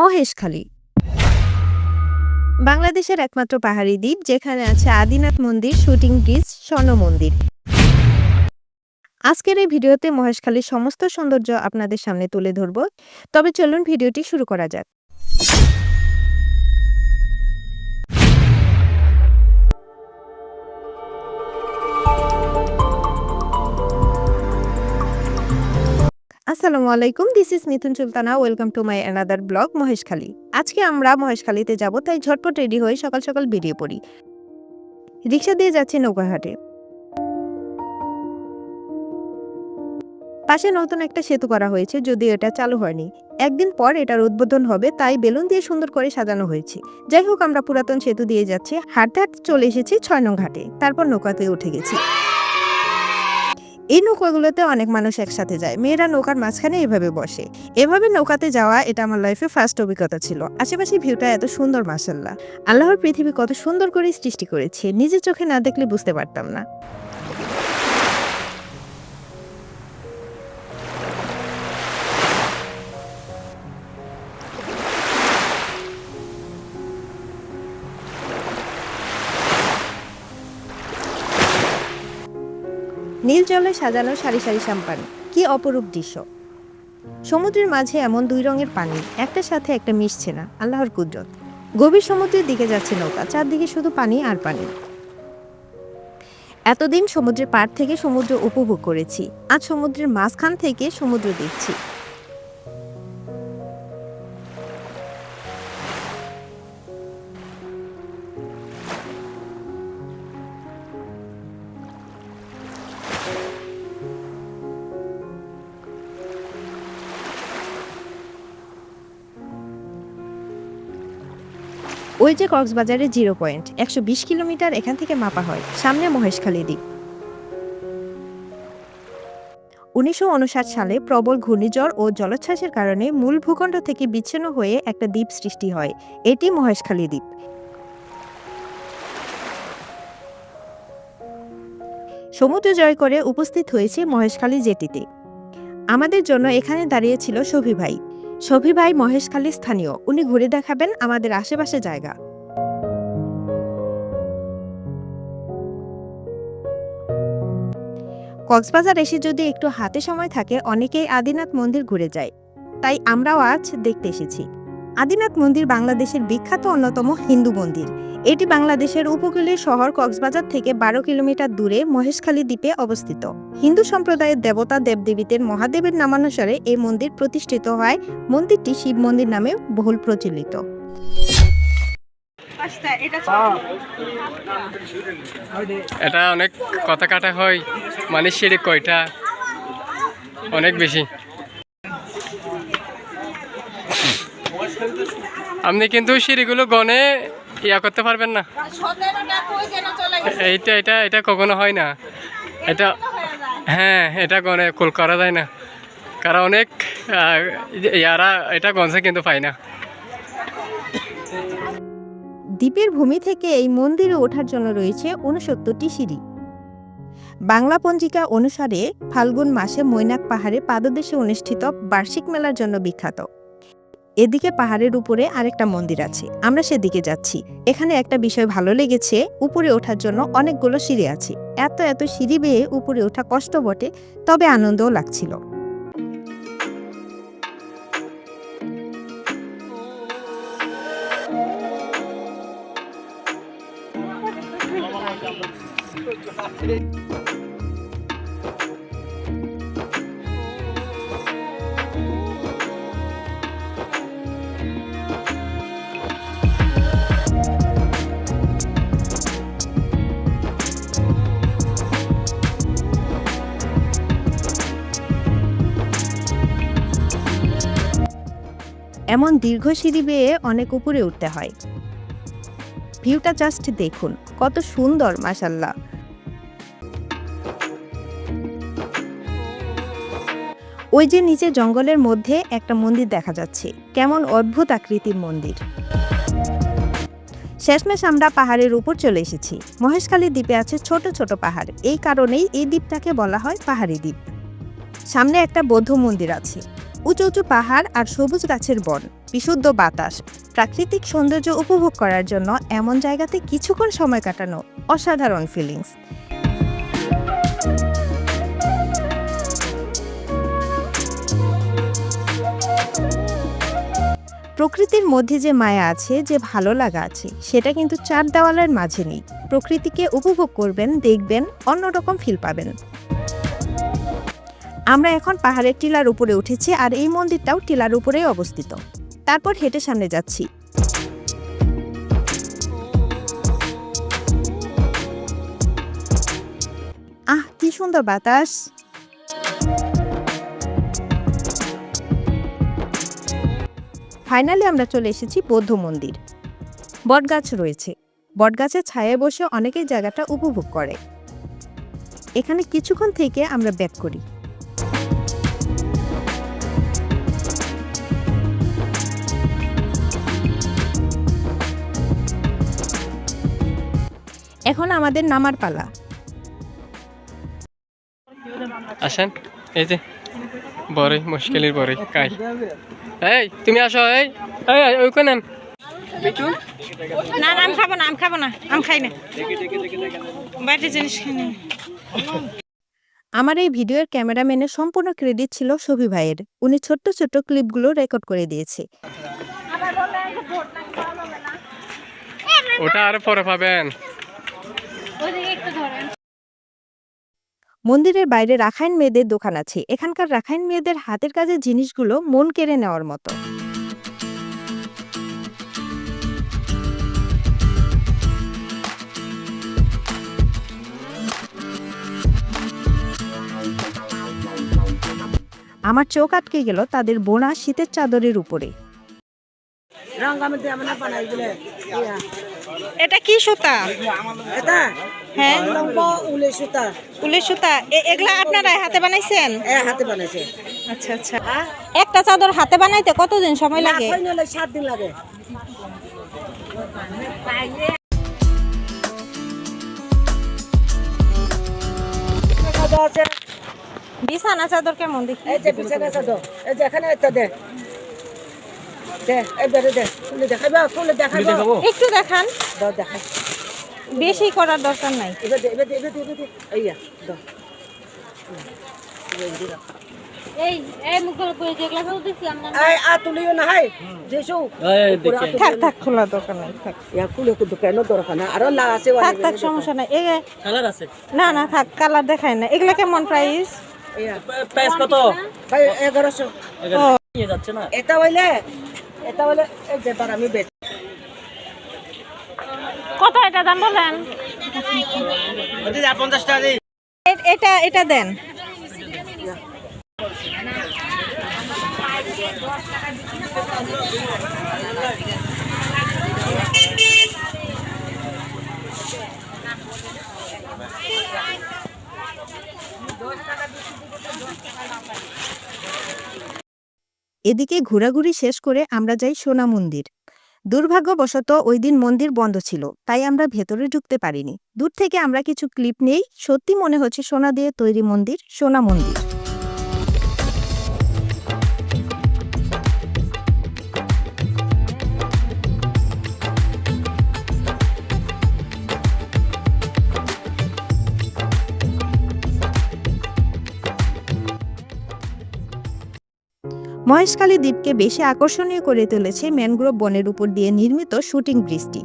মহেশখালী বাংলাদেশের একমাত্র পাহাড়ি দ্বীপ, যেখানে আছে আদিনাথ মন্দির, শুটিং ব্রিজ স্বর্ণ মন্দির। আজকের এই ভিডিওতে মহেশখালীর সমস্ত সৌন্দর্য আপনাদের সামনে তুলে ধরব। তবে চলুন ভিডিওটি শুরু করা যাক। আসসালামু আলাইকুম this is Mithun Sultana welcome to my another blog Maheshkhali আজকে আমরা মহেশখালীতে যাব, তাই ঝটপট রেডি হয়ে সকাল সকাল বেরিয়ে পড়ি। রিক্সা দিয়ে যাচ্ছি নৌকাঘাটে। পাশে নতুন একটা সেতু করা হয়েছে, যদিও এটা চালু হয়নি। একদিন পর এটার উদ্বোধন হবে, তাই বেলুন দিয়ে সুন্দর করে সাজানো হয়েছে। যাই হোক, আমরা পুরাতন সেতু দিয়ে যাচ্ছি। হাঁটতে হাঁটতে চলে এসেছি ছয় নং ঘাটে, তারপর নৌকাতে উঠে গেছি। এই নৌকাগুলোতে অনেক মানুষ একসাথে যায়। মেয়েরা নৌকার মাঝখানে এভাবে বসে। এভাবে নৌকাতে যাওয়া এটা আমার লাইফে ফার্স্ট অভিজ্ঞতা ছিল। আশেপাশে ভিউটা এত সুন্দর মাসাল্লাহ আল্লাহর পৃথিবী কত সুন্দর করে সৃষ্টি করেছে। নিজের চোখে না দেখলে বুঝতে পারতাম না। নীল জলে সাজানো সারি সারি সাম্পান কি অপরূপ দৃশ্য। সমুদ্রের মাঝে এমন দুই রঙের পানি, একটার সাথে একটা মিশছে না, আল্লাহর কুদরত। গভীর সমুদ্রের দিকে যাচ্ছে নৌকা, চারদিকে শুধু পানি আর পানি। এতদিন সমুদ্রের পাড় থেকে সমুদ্র উপভোগ করেছি, আজ সমুদ্রের মাঝখান থেকে সমুদ্র দেখছি। ওই যে কক্সবাজারের জিরো পয়েন্ট, একশো বিশ কিলোমিটার এখান থেকে মাপা হয়, সামনে মহেশখালী দ্বীপ উনিশশো সালে প্রবল ঘূর্ণিঝড় ও জলোচ্ছ্বাসের কারণে মূল ভূখণ্ড থেকে বিচ্ছিন্ন হয়ে একটা দ্বীপ সৃষ্টি হয়, এটি মহেশখালী দ্বীপ। সমুদ্র জয় করে উপস্থিত হয়েছে মহেশখালী জেটিতে। আমাদের জন্য এখানে দাঁড়িয়েছিল শফি ভাই। শফি ভাই মহেশখালী স্থানীয়। উনি ঘুরে দেখাবেন আমাদের আশেপাশে জায়গা। কক্সবাজার এসে যদি একটু হাতে সময় থাকে, অনেকেই আদিনাথ মন্দির ঘুরে যায়। তাই আমরাও আজ দেখতে এসেছি। আদিনাথ মন্দির বাংলাদেশের বিখ্যাত অন্যতম হিন্দু মন্দির। এটি বাংলাদেশের উপকূলীয় শহর কক্সবাজার থেকে বারো কিলোমিটার দূরে মহেশখালী দ্বীপে অবস্থিত। হিন্দু সম্প্রদায়ের দেবতা দেবদেবীদের মহাদেবের নামানুসারে এই মন্দির প্রতিষ্ঠিত হয়। মন্দিরটি শিব মন্দির নামে বহুল প্রচলিত। এটা অনেক কথা কাটা হয়। মানে সিঁড়ি কয়টা? অনেক বেশি। আপনি কিন্তু সিঁড়িগুলো গনে ইয়া করতে পারবেন না। এইটা এটা এটা কখনো হয় না। এটা হ্যাঁ এটা গনে কুল করা যায় না। কারণ অনেক ইয়ারা এটা গনছে কিন্তু পায় না। দ্বীপের ভূমি থেকে এই মন্দিরে ওঠার জন্য রয়েছে উনসত্তরটি সিঁড়ি। বাংলা পঞ্জিকা অনুসারে ফাল্গুন মাসে মৈনাক পাহাড়ে পাদদেশে অনুষ্ঠিত বার্ষিক মেলার জন্য বিখ্যাত। এদিকে পাহাড়ের উপরে আরেকটা মন্দির আছে। আমরা সেদিকে যাচ্ছি। এখানে একটা বিষয় ভালো লেগেছে, উপরে ওঠার জন্য অনেকগুলো সিঁড়ি আছে। এত এত সিঁড়ি বেয়ে উপরে ওঠা কষ্ট বটে, তবে আনন্দও লাগছিল। এমন দীর্ঘ সিঁড়ি বেয়ে অনেক উপরে উঠতে হয়। ভিউটা জাস্ট দেখুন, কত সুন্দর মাসাল্লাহ ওই যে নিচে জঙ্গলের মধ্যে একটা মন্দির দেখা যাচ্ছে, কেমন অদ্ভুত আকৃতির মন্দির। শেষমেশ আমরা পাহাড়ের উপর চলে এসেছি। মহেশখালী দ্বীপে আছে ছোট ছোট পাহাড়, এই কারণেই এই দ্বীপটাকে বলা হয় পাহাড়ি দ্বীপ। সামনে একটা বৌদ্ধ মন্দির আছে। উঁচু উঁচু পাহাড় আর সবুজ গাছের বন, বিশুদ্ধ বাতাস, প্রাকৃতিক সৌন্দর্য উপভোগ করার জন্য এমন জায়গাতে কিছুক্ষণ সময় কাটানো অসাধারণ ফিলিংস প্রকৃতির মধ্যে যে মায়া আছে, যে ভালো লাগা আছে, সেটা কিন্তু চার দেওয়ালের মাঝে নেই। প্রকৃতিকে উপভোগ করবেন, দেখবেন, অন্যরকম ফিল পাবেন। আমরা এখন পাহাড়ের টিলার উপরে উঠেছি আর এই মন্দিরটাও টিলার উপরেই অবস্থিত। তারপর হেঁটে সামনে যাচ্ছি। আহ, কি সুন্দর বাতাস। ফাইনালি আমরা চলে এসেছি বৌদ্ধ মন্দির। বটগাছ রয়েছে। বটগাছের ছায়ায় বসে অনেকেই জায়গাটা উপভোগ করে। এখানে কিছুক্ষণ থেকে আমরা ব্যাক করি। এখন আমাদের নামার পালা। আসেন এই যে বড়ই মুশকিলের বড়ই কাই। এই তুমি আসো এই এই এই, ওইখানে আন। মিঠুন না না, আম খাব না আম খাব না আম খাই না। বাইরের জিনিস খাই না। আমার এই ভিডিওর ক্যামেরাম্যানের সম্পূর্ণ ক্রেডিট ছিল সবি ভাইয়ের। উনি ছোট্ট ছোট্ট ক্লিপগুলো রেকর্ড করে দিয়েছে। ওটা আর পরে পাবেন। মন্দিরের বাইরে রাখাইন মেয়েদের দোকান আছে। এখানকার রাখাইন মেয়েদের হাতের কাজের জিনিসগুলো মন কেড়ে নেওয়ার মতো। আমার চোখ আটকে গেল তাদের বোনা শীতের চাদরের উপরে। এটা কি সুতা? এটা হ্যাঁ। লম্ব উলে সুতা। উলের সুতা। এগুলা আপনারা হাতে বানাইছেন? এ হাতে বানাইছে। আচ্ছা আচ্ছা। একটা চাদর হাতে বানাইতে কতদিন সময় লাগে? না সাত দিন লাগে। বিছানা চাদর কেমন দেখি? এই যে বিছানা চাদর। এই যে এখানে একটা দে। দে এবারে দে খুলে দেখাবে খুলে দেখাবে? একটু দেখান। দাও দেখাই। বেশি করার দরকার নাই। এবার দে এবার দে এবার দে এবার দে। এইয়া দাও এই এই মুখের উপরে যেগুলা সব দিছি আমরা এই আ তুলিও না হাই। যেসু থাক থাক খোলা দরকার নাই থাক। ইয়া খুলে কুদু কেন দরকার না আরও লা আছে থাক থাক সমস্যা নাই। এ কালার আছে? না না থাক কালার দেখায় না। এগুলা কেমন প্রাইস কত? ভাই এটা হইলে এই বলে বার আমি বেচ কত এটা দাম বলেন? এ- এটা এটা দেন। এদিকে ঘোরাঘুরি শেষ করে আমরা যাই সোনা মন্দির। দুর্ভাগ্যবশত ওই দিন মন্দির বন্ধ ছিল, তাই আমরা ভেতরে ঢুকতে পারিনি। দূর থেকে আমরা কিছু ক্লিপ নেই সত্যি মনে হচ্ছে সোনা দিয়ে তৈরি মন্দির, সোনা মন্দির। মহেশখালী দ্বীপকে বেশি আকর্ষণীয় করে তুলেছে ম্যানগ্রোভ বনের উপর দিয়ে নির্মিত শুটিং ব্রিজটি।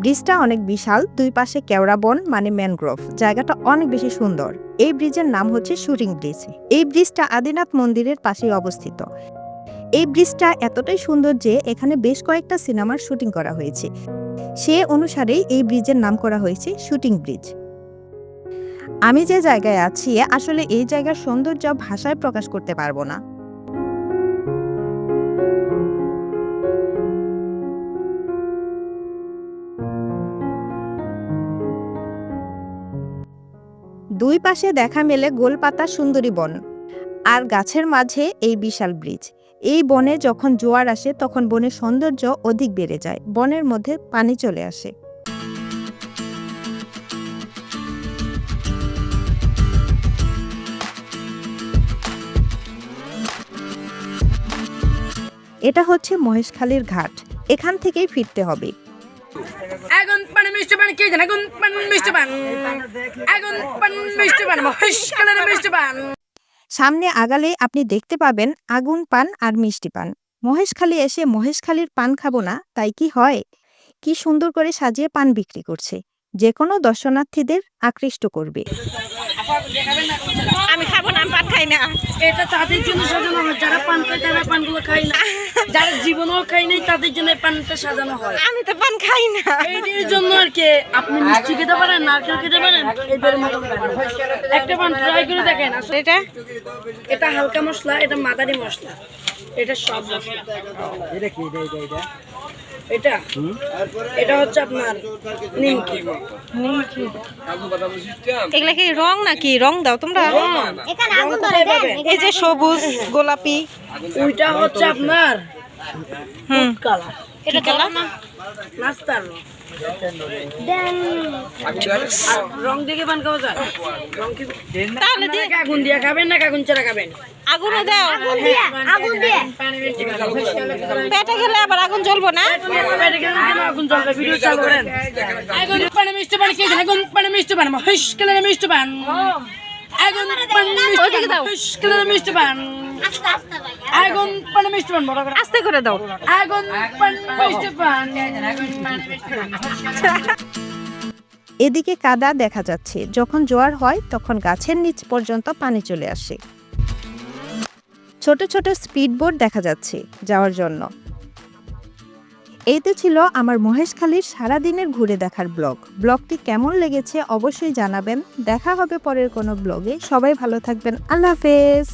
ব্রিজটা অনেক বিশাল, দুই পাশে কেওড়া বন মানে ম্যানগ্রোভ, জায়গাটা অনেক বেশি সুন্দর। এই ব্রিজের নাম হচ্ছে শুটিং ব্রিজ। এই ব্রিজটা আদিনাথ মন্দিরের পাশেই অবস্থিত। এই ব্রিজটা এতটাই সুন্দর যে এখানে বেশ কয়েকটা সিনেমার শুটিং করা হয়েছে। সে অনুসারেই এই ব্রিজের নাম করা হয়েছে শুটিং ব্রিজ। আমি যে জায়গায় আছি, আসলে এই জায়গার সৌন্দর্য ভাষায় প্রকাশ করতে পারব না। দুই পাশে দেখা মেলে গোলপাতা সুন্দরী বন। আর গাছের মাঝে এই বিশাল ব্রিজ। এই বনে যখন জোয়ার আসে, তখন বনের সৌন্দর্য অধিক বেড়ে যায়। বনের মধ্যে পানি চলে আসে। এটা হচ্ছে মহেশখালীর ঘাট। এখান থেকেই ফিরতে হবে। কে জানে? সামনে আগালে আপনি দেখতে পাবেন আগুন পান আর মিষ্টি পান। মহেশখালী এসে মহেশখালীর পান খাব না, তাই কি হয়? কি সুন্দর করে সাজিয়ে পান বিক্রি করছে। যে কোনো দর্শনার্থীদের আকৃষ্ট করবে। আমি খাব না আমি পান খাই না। এটা তাদের জন্য সাজানো হয়। যারা পান খায় তারা পানগুলো খায় না। যারা জীবনেও খায় নাই তাদের জন্য পানটা সাজানো হয়। আমি তো পান খাই না। এইটির জন্য আর কি আপনি মিষ্টি খেতে পারেন নারকেল খেতে পারেন এদের মতো একটা পান ট্রাই করে দেখেন আসলে এটা? এটা হালকা মশলা এটা মাদারি মশলা। এটা সব মশলা। এটা কি? এটা এটা? হচ্ছে আপনার নিমকি। এগুলা কি রং নাকি? রং দাও তোমরা। এখানে আগুন ধরে দেন এই যে সবুজ গোলাপি। ওইটা হচ্ছে আপনার হুম। কালার। এটা কালার? না নাস্তার রং। রং দেখে পান খাওয়া যায়? রং কি তাহলে দিয়ে আগুন দিয়ে খাবেন না আগুন ছাড়া খাবেন? আগুনও দাও। আগুন দিয়ে দিয়ে পেটে গেলে আবার আগুন জ্বলবো না? আগুন জ্বলবে? ভিডিও চালু করেন। আগুন পানি মিষ্টি পানি কে আগুন পানি মিষ্টি পানি। মহেশ কালার মিষ্টি পান। আগুন পানি মিষ্টি পান। মহেশ কালার মিষ্টি পান। আস্তে আস্তে ভাই আগুন পানি মিষ্টি পান বড় করে। আস্তে করে দাও। আগুন পান আগুন মিষ্টি পান। এদিকে কাদা দেখা যাচ্ছে। যখন জোয়ার হয় তখন গাছের নিচ পর্যন্ত পানি চলে আসে। ছোট ছোট স্পিডবোট দেখা যাচ্ছে যাওয়ার জন্য। এই তো ছিল আমার মহেশখালীর সারাদিনের ঘুরে দেখার ব্লগ। ব্লগটি কেমন লেগেছে অবশ্যই জানাবেন। দেখা হবে পরের কোনো ব্লগে। সবাই ভালো থাকবেন। আল্লাহ হাফেজ।